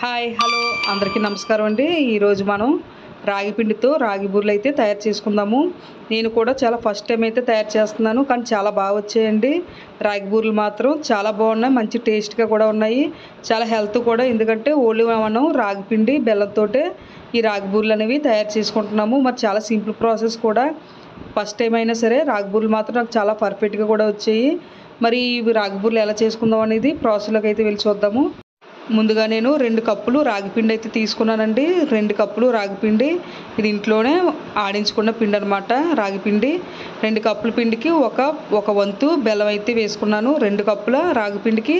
Hi hello. అందరికీ నమస్కారం అండి. ఈరోజు మనం రాగి పిండితో రాగి బూరెలు అయితే తయారు చేసుకుందాము. నేను కూడా చాలా ఫస్ట్ టైం అయితే తయారు చేస్తున్నాను కానీ చాలా బాగా వచ్చాయండి. రాగి బూరెలు మాత్రం చాలా బాగున్నాయి మంచి టేస్ట్గా కూడా ఉన్నాయి. చాలా హెల్త్ కూడా ఎందుకంటే ఓన్లీ మనం రాగి పిండి బెల్లంతో ఈ రాగి బూరెలు అనేవి తయారు చేసుకుంటున్నాము. మరి చాలా సింపుల్ ప్రాసెస్ కూడా. ఫస్ట్ టైం అయినా సరే రాగి బూరెలు మాత్రం నాకు చాలా పర్ఫెక్ట్గా కూడా వచ్చాయి. మరి ఇవి రాగి బూరెలు ఎలా చేసుకుందాం అనేది ప్రాసెస్లోకి అయితే వెళ్ళి చూద్దాము. ముందుగా నేను రెండు కప్పులు రాగిపిండి అయితే తీసుకున్నానండి. రెండు కప్పులు రాగిపిండి ఇది ఇంట్లోనే ఆడించుకున్న పిండి అనమాట రాగిపిండి రెండు కప్పుల పిండికి ఒక ఒక వంతు బెల్లం అయితే వేసుకున్నాను. రెండు కప్పుల రాగిపిండికి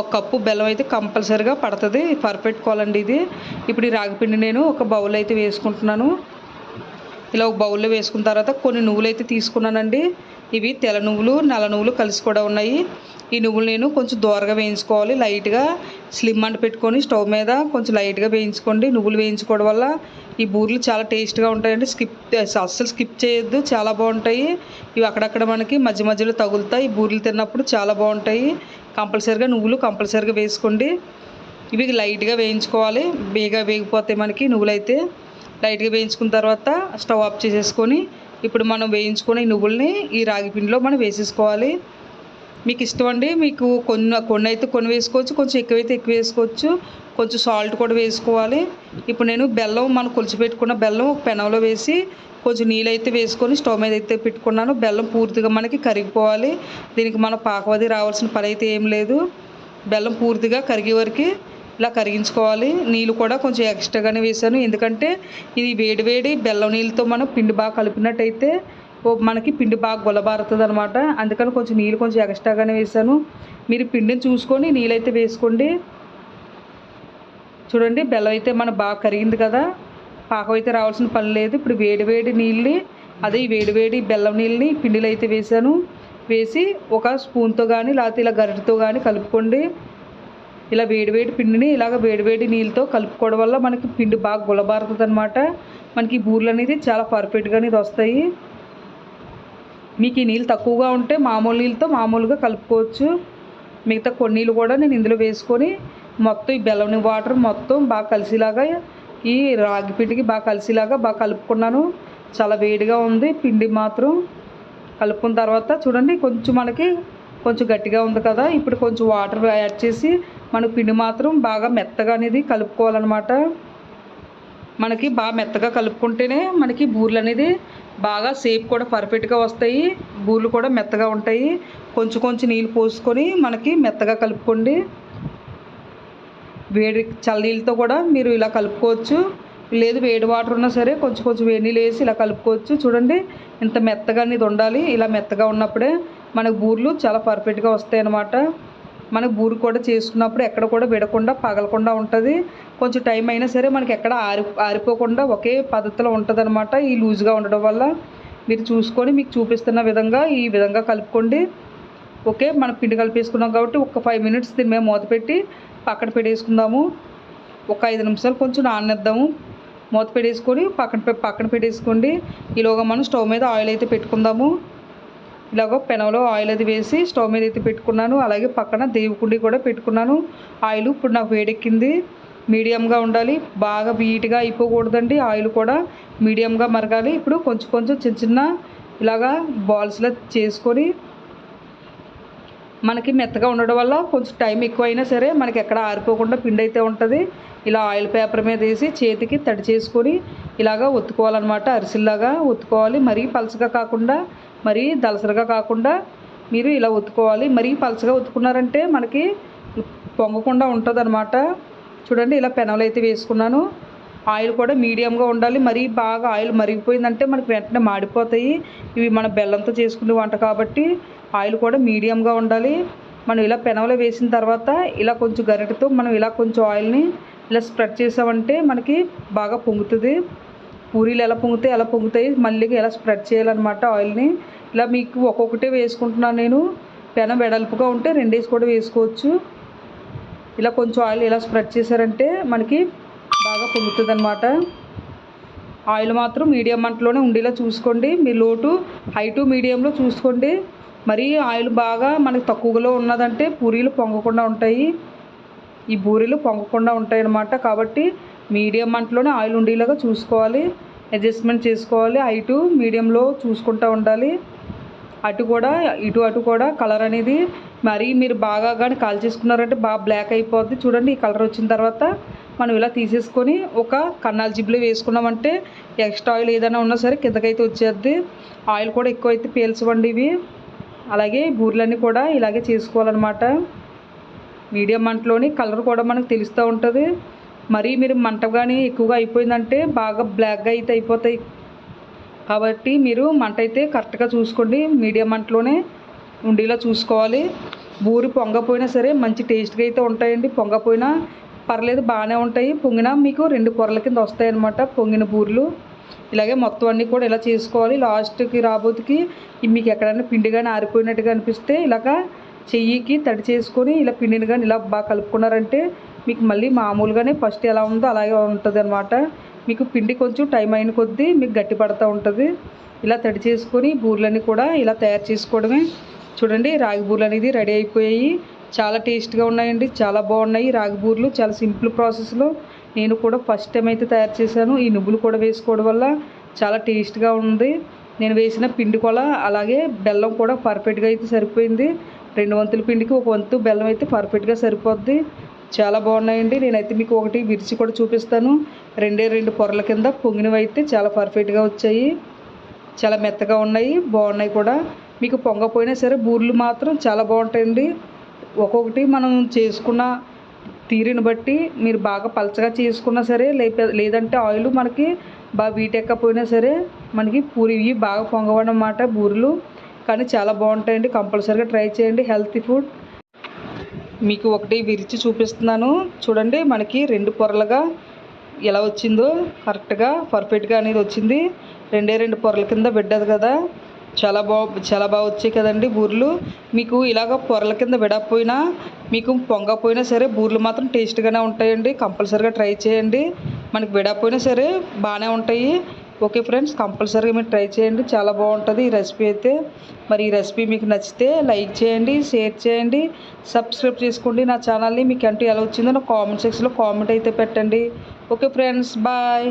ఒక కప్పు బెల్లం అయితే కంపల్సరిగా పడుతుంది. పర్ఫెక్ట్ కోలండి ఇది. ఇప్పుడు ఈ రాగిపిండి నేను ఒక బౌల్ అయితే వేసుకుంటున్నాను. ఇలా ఒక బౌల్లో వేసుకున్న తర్వాత కొన్ని నువ్వులు అయితే తీసుకున్నానండి. ఇవి తెల్ల నువ్వులు నల్ల నువ్వులు కలిసి కూడా ఉన్నాయి. ఈ నువ్వులు నేను కొంచెం దూరగా వేయించుకోవాలి. లైట్గా స్లిమ్ అంట పెట్టుకొని స్టవ్ మీద కొంచెం లైట్గా వేయించుకోండి. నువ్వులు వేయించుకోవడం వల్ల ఈ బూరెలు చాలా టేస్ట్గా ఉంటాయండి. స్కిప్ అస్సలు స్కిప్ చేయొద్దు. చాలా బాగుంటాయి. ఇవి అక్కడక్కడ మనకి మధ్య మధ్యలో తగులుతాయి. బూరెలు తిన్నప్పుడు చాలా బాగుంటాయి. కంపల్సరిగా నువ్వులు కంపల్సరిగా వేసుకోండి. ఇవి లైట్గా వేయించుకోవాలి. బేగా వేగిపోతాయి మనకి నువ్వులైతే. లైట్గా వేయించుకున్న తర్వాత స్టవ్ ఆఫ్ చేసేసుకొని ఇప్పుడు మనం వేయించుకున్న ఈ నువ్వుల్ని ఈ రాగి పిండిలో మనం వేసేసుకోవాలి. మీకు ఇష్టం అండి మీకు కొన్ని కొన్ని అయితే కొన్ని వేసుకోవచ్చు కొంచెం ఎక్కువైతే ఎక్కువ వేసుకోవచ్చు. కొంచెం సాల్ట్ కూడా వేసుకోవాలి. ఇప్పుడు నేను బెల్లం మనం కొలిచి పెట్టుకున్న బెల్లం ఒక పెనంలో వేసి కొంచెం నీళ్ళు అయితే వేసుకొని స్టవ్ మీద అయితే పెట్టుకున్నాను. బెల్లం పూర్తిగా మనకి కరిగిపోవాలి. దీనికి మన పాకవది రావాల్సిన పని అయితే ఏం లేదు. బెల్లం పూర్తిగా కరిగే వరకు ఇలా కరిగించుకోవాలి. నీళ్ళు కూడా కొంచెం ఎక్స్ట్రాగానే వేసాను ఎందుకంటే ఇది వేడి వేడి బెల్లం నీళ్ళతో మనం పిండి బాగా కలిపినట్టయితే ఓ మనకి పిండి బాగా గులబారుతుంది అనమాట అందుకని కొంచెం నీళ్ళు కొంచెం ఎక్స్ట్రాగానే వేసాను మీరు పిండిని చూసుకొని నీళ్ళైతే వేసుకోండి. చూడండి బెల్లం అయితే మన బాగా కరిగింది కదా. పాకం అయితే రావాల్సిన పని లేదు. ఇప్పుడు వేడి వేడి నీళ్ళని అదే వేడివేడి వేడి వేడి బెల్లం నీళ్ళని పిండిలో అయితే వేసాను వేసి ఒక స్పూన్తో కానీ లేకపోతే ఇలా గరిటతో కానీ కలుపుకోండి. ఇలా వేడివేడి పిండిని ఇలాగ వేడివేడి నీళ్ళతో కలుపుకోవడం వల్ల మనకి పిండి బాగా గులబారుతుంది అనమాట మనకి ఈ బూరెలు అనేది చాలా పర్ఫెక్ట్గా అనేది వస్తాయి. మీకు ఈ నీళ్ళు తక్కువగా ఉంటే మామూలు నీళ్ళతో మామూలుగా కలుపుకోవచ్చు. మిగతా కొన్ని నీళ్ళు కూడా నేను ఇందులో వేసుకొని మొత్తం ఈ బెల్లం వాటర్ మొత్తం బాగా కలిసేలాగా ఈ రాగి పిండికి బాగా కలిసేలాగా బాగా కలుపుకున్నాను. చాలా వేడిగా ఉంది పిండి మాత్రం. కలుపుకున్న తర్వాత చూడండి కొంచెం మనకి కొంచెం గట్టిగా ఉంది కదా ఇప్పుడు కొంచెం వాటర్ యాడ్ చేసి మన పిండి మాత్రం బాగా మెత్తగా అనేది కలుపుకోవాలన్నమాట. మనకి బాగా మెత్తగా కలుపుకుంటేనే మనకి బూరెలు అనేది బాగా సేప్ కూడా పర్ఫెక్ట్గా వస్తాయి. బూర్లు కూడా మెత్తగా ఉంటాయి. కొంచెం కొంచెం నీళ్ళు పోసుకొని మనకి మెత్తగా కలుపుకోండి. వేడి చల్లనీళ్ళతో కూడా మీరు ఇలా కలుపుకోవచ్చు. లేదు వేడి వాటర్ ఉన్నా సరే కొంచెం కొంచెం వేడి నీళ్ళు వేసి ఇలా కలుపుకోవచ్చు. చూడండి ఇంత మెత్తగా అనేది ఉండాలి. ఇలా మెత్తగా ఉన్నప్పుడే మనకు బూరెలు చాలా పర్ఫెక్ట్గా వస్తాయి అన్నమాట మనకు బూరు కూడా చేసుకున్నప్పుడు ఎక్కడ కూడా విడకుండా పగలకుండా ఉంటుంది. కొంచెం టైం అయినా సరే మనకి ఎక్కడ ఆరి ఆరిపోకుండా ఒకే పద్ధతిలో ఉంటుంది ఈ లూజ్గా ఉండడం వల్ల. మీరు చూసుకొని మీకు చూపిస్తున్న విధంగా ఈ విధంగా కలుపుకోండి. ఓకే మనం పిండి కలిపేసుకున్నాం కాబట్టి ఒక ఫైవ్ మినిట్స్ దీని మేము మూత పెట్టి పక్కన పెట్టేసుకుందాము. ఒక ఐదు నిమిషాలు కొంచెం నానేద్దాము మూత పెట్టేసుకొని పక్కన పె- పక్కన పెట్టేసుకోండి. ఈలోగా మనం స్టవ్ మీద ఆయిల్ అయితే పెట్టుకుందాము. ఇలాగ పెనంలో ఆయిల్ అది వేసి స్టవ్ మీద అయితే పెట్టుకున్నాను. అలాగే పక్కన దేవుకుండి కూడా పెట్టుకున్నాను. ఆయిల్ ఇప్పుడు నాకు వేడెక్కింది. మీడియంగా ఉండాలి. బాగా వీట్గా అయిపోకూడదండి. ఆయిల్ కూడా మీడియంగా మరగాలి. ఇప్పుడు కొంచెం కొంచెం చిన్న చిన్న ఇలాగా బాల్స్లా చేసుకొని మనకి మెత్తగా ఉండడం వల్ల కొంచెం టైం ఎక్కువైనా సరే మనకి ఎక్కడ ఆరిపోకుండా పిండి అయితే ఉంటుంది. ఇలా ఆయిల్ పేపర్ మీద వేసి చేతికి తడి చేసుకొని ఇలాగా ఒత్తుకోవాలన్నమాట. అరిసిల్లాగా ఒత్తుకోవాలి. మరీ పలచగా కాకుండా మరి దలసరిగా కాకుండా మీరు ఇలా ఒత్తుకోవాలి మరీ పలచగా ఒత్తుకున్నారంటే మనకి పొంగకుండా ఉంటుంది చూడండి ఇలా పెనవలు అయితే వేసుకున్నాను. ఆయిల్ కూడా మీడియంగా ఉండాలి. మరీ బాగా ఆయిల్ మరిగిపోయిందంటే మనకి వెంటనే మాడిపోతాయి. ఇవి మన బెల్లంతో చేసుకునే వంట కాబట్టి ఆయిల్ కూడా మీడియంగా ఉండాలి. మనం ఇలా పెనంలో వేసిన తర్వాత ఇలా కొంచెం గరిటెతో మనం ఇలా కొంచెం ఆయిల్ని ఇలా స్ప్రెడ్ చేసామంటే మనకి బాగా పొంగుతుంది. పూరీలు ఎలా పొంగుతాయి ఎలా పొంగుతాయి మళ్ళీ ఎలా స్ప్రెడ్ చేయాలన్నమాట ఆయిల్ని. ఇలా మీకు ఒక్కొక్కటే వేసుకుంటున్నాను నేను. పెనం వెడల్పుగా ఉంటే రెండేసి కూడా వేసుకోవచ్చు. ఇలా కొంచెం ఆయిల్ ఇలా స్ప్రెడ్ చేశారంటే మనకి బాగా పొంగుతుంది అనమాట ఆయిల్ మాత్రం మీడియం మంటలోనే ఉండేలా చూసుకోండి. మీ లోటు హై టు మీడియంలో చూసుకోండి. మరీ ఆయిల్ బాగా మనకి తక్కువలో ఉన్నదంటే పూరీలు పొంగకుండా ఉంటాయి. ఈ బూరీలు పొంగకుండా ఉంటాయి అన్నమాట కాబట్టి మీడియం మంటలోనే ఆయిల్ ఉండేలాగా చూసుకోవాలి. అడ్జస్ట్మెంట్ చేసుకోవాలి. హైటు మీడియంలో చూసుకుంటూ ఉండాలి. అటు కూడా ఇటు అటు కూడా కలర్ అనేది మరీ మీరు బాగా కానీ కాల్ చేసుకున్నారంటే బాగా బ్లాక్ అయిపోద్ది. చూడండి ఈ కలర్ వచ్చిన తర్వాత మనం ఇలా తీసేసుకొని ఒక కన్నాల జిబ్బులో వేసుకున్నామంటే ఎక్స్ట్రా ఆయిల్ ఏదైనా ఉన్నా సరే కిందకైతే వచ్చేద్ది. ఆయిల్ కూడా ఎక్కువ అయితే పీల్చవండి ఇవి. అలాగే బూరెలన్నీ కూడా ఇలాగే చేసుకోవాలన్నమాట. మీడియం మంటలోని కలర్ కూడా మనకు తెలుస్తూ ఉంటుంది. మరీ మీరు మంట కానీ ఎక్కువగా అయిపోయిందంటే బాగా బ్లాక్గా అయితే అయిపోతాయి. కాబట్టి మీరు మంట అయితే కరెక్ట్గా చూసుకోండి. మీడియం మంటలోనే ఉండేలా చూసుకోవాలి. బూరి పొంగపోయినా సరే మంచి టేస్ట్గా అయితే ఉంటాయండి. పొంగపోయినా పర్లేదు బాగానే ఉంటాయి. పొంగినా మీకు రెండు పొరల కింద వస్తాయి అన్నమాట పొంగిన బూరెలు. ఇలాగే మొత్తం అన్నీ కూడా ఇలా చేసుకోవాలి. లాస్ట్కి రాబోతుకి మీకు ఎక్కడైనా పిండి కానీ ఆరిపోయినట్టుగా అనిపిస్తే ఇలాగా చెయ్యికి తడి చేసుకొని ఇలా పిండిని కానీ ఇలా బాగా కలుపుకున్నారంటే మీకు మళ్ళీ మామూలుగానే ఫస్ట్ ఎలా ఉందో అలాగే ఉంటుంది అనమాట మీకు పిండి కొంచెం టైం అయిన కొద్దీ మీకు గట్టి పడుతూ ఉంటుంది. ఇలా తడి చేసుకొని బూరెలన్నీ కూడా ఇలా తయారు చేసుకోవడమే. చూడండి రాగి బూరెలు అనేది రెడీ అయిపోయాయి. చాలా టేస్ట్గా ఉన్నాయండి. చాలా బాగున్నాయి రాగి బూరెలు. చాలా సింపుల్ ప్రాసెస్లో నేను కూడా ఫస్ట్ టైం అయితే తయారు చేశాను. ఈ నువ్వులు కూడా వేసుకోవడం వల్ల చాలా టేస్ట్గా ఉంది. నేను వేసిన పిండి కూడా అలాగే బెల్లం కూడా పర్ఫెక్ట్గా అయితే సరిపోయింది. రెండు వంతుల పిండికి ఒక వంతు బెల్లం అయితే పర్ఫెక్ట్గా సరిపోద్ది. చాలా బాగున్నాయండి. నేనైతే మీకు ఒకటి విరిచి కూడా చూపిస్తాను. రెండే రెండు పొరల కింద పొంగినవి అయితే చాలా పర్ఫెక్ట్గా వచ్చాయి. చాలా మెత్తగా ఉన్నాయి. బాగున్నాయి కూడా. మీకు పొంగపోయినా సరే బూర్లు మాత్రం చాలా బాగుంటాయండి. ఒక్కొక్కటి మనం చేసుకున్న తీరుని బట్టి మీరు బాగా పలచగా చేసుకున్నా సరే లేదంటే ఆయిల్ మనకి బాగా వీటెక్కపోయినా సరే మనకి పూరి ఇవి బాగా పొంగవన్నమాట బూరెలు. కానీ చాలా బాగుంటాయండి. కంపల్సరీగా ట్రై చేయండి. Healthy food. మీకు ఒకటి విరిచి చూపిస్తున్నాను. చూడండి మనకి రెండు పొరలుగా ఎలా వచ్చిందో కరెక్ట్గా పర్ఫెక్ట్గా అనేది వచ్చింది. రెండే రెండు పొరల కింద బిడ్డది కదా. చాలా బాగా చాలా బాగా వచ్చాయి కదండి బూరెలు. మీకు ఇలాగ పొరల కింద విడకపోయినా మీకు పొంగపోయినా సరే బూరెలు మాత్రం టేస్ట్గానే ఉంటాయండి. కంపల్సరీగా ట్రై చేయండి. మనకి విడకపోయినా సరే బాగానే ఉంటాయి. ఓకే ఫ్రెండ్స్ కంపల్సరీగా మీరు ట్రై చేయండి. చాలా బాగుంటుంది ఈ రెసిపీ అయితే. మరి ఈ రెసిపీ మీకు నచ్చితే లైక్ చేయండి షేర్ చేయండి సబ్స్క్రైబ్ చేసుకోండి నా ఛానల్ని. మీకు అంటూ ఎలా వచ్చిందో నా కామెంట్ సెక్షన్లో కామెంట్ అయితే పెట్టండి. Okay friends bye.